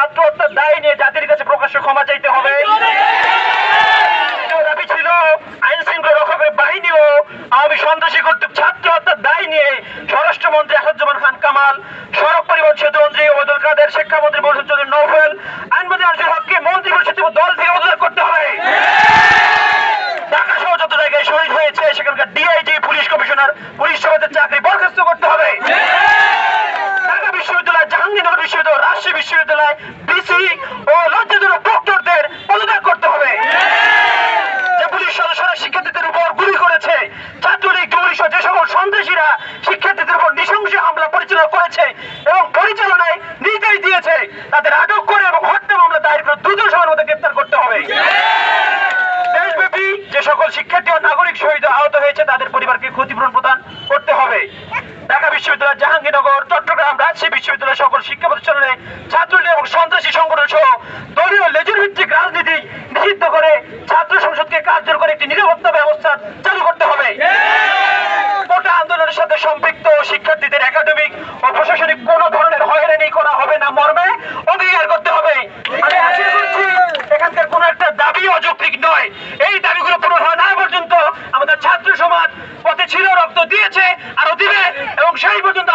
ছাত্র হত্যার দায় নিয়ে জাতির কাছে প্রকাশ্য ক্ষমা চাইতে হবে। দাবি ছিল আইন শৃঙ্খলা রক্ষকের বাহিনী ও আওয়ামী সন্ত্রাসী কর্তৃক ছাত্র হত্যার দায় নিয়ে স্বরাষ্ট্রমন্ত্রী আসাদুজ্জামান খান কামাল, সড়ক পরিবহন কাদের, শিক্ষামন্ত্রী বলছেন চৌধুরী নৌফেল, আইনমন্ত্রী আনসুল হককে মন্ত্রী পরিষদ দল থেকে পদত্যাগ করতে হবে। ঢাকা সহ যত জায়গায় শহীদ হয়েছে, সেখানকার ডিআইজি পুলিশ কমিশনার, পুলিশ সভাপতির চাকরি বরখাস্ত করতে হবে ঢাকা বিশ্ববিদ্যালয় জাহাঙ্গীরনগর বিশ্ববিদ্যালয় রাজশাহী বিশ্ববিদ্যালয় বিসি ও লজ্জাজনক ডক্টরদের পদত্যাগ করতে হবে। যে পুলিশ যে সকল শিক্ষার্থী ও নাগরিক শহীদ আহত হয়েছে, তাদের পরিবারকে ক্ষতিপূরণ প্রদান করতে হবে। ঢাকা বিশ্ববিদ্যালয়, জাহাঙ্গীরনগর, চট্টগ্রাম, রাজশাহী বিশ্ববিদ্যালয় সকল শিক্ষা শিক্ষার্থীদের একাডেমিক ও প্রশাসনিক কোনো ধরনের হয়রানি করা হবে না, মর্মে অঙ্গীকার করতে হবে। এখানকার কোনো একটা দাবি অযৌক্তিক নয়। এই দাবিগুলো পূরণ হয় না পর্যন্ত আমাদের ছাত্র সমাজ পথে ছিল, রক্ত দিয়েছে, আরও দিবে, এবং সেই পর্যন্ত